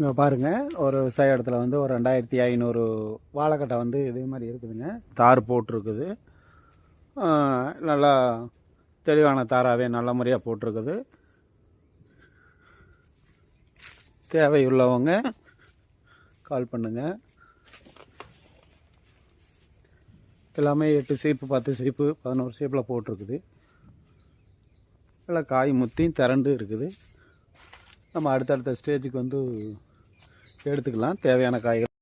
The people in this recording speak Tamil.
இங்கே பாருங்கள் ஒரு விவசாய இடத்துல வந்து ஒரு ரெண்டாயிரத்தி ஐநூறு வாழைக்கட்டை வந்து இதே மாதிரி இருக்குதுங்க. தார் போட்டிருக்குது. நல்லா தெளிவான தாராகவே நல்ல முறையாக போட்டிருக்குது. தேவையுள்ளவங்க கால் பண்ணுங்கள் எல்லாமே எட்டு சீப்பு பத்து சீப்பு பதினோரு சீப்பில் போட்டிருக்குது. நல்லா காய் முத்தியும் திரண்டு இருக்குது. நம்ம அடுத்தடுத்த ஸ்டேஜுக்கு வந்து எடுத்துக்கலாம். தேவையான காய்கள்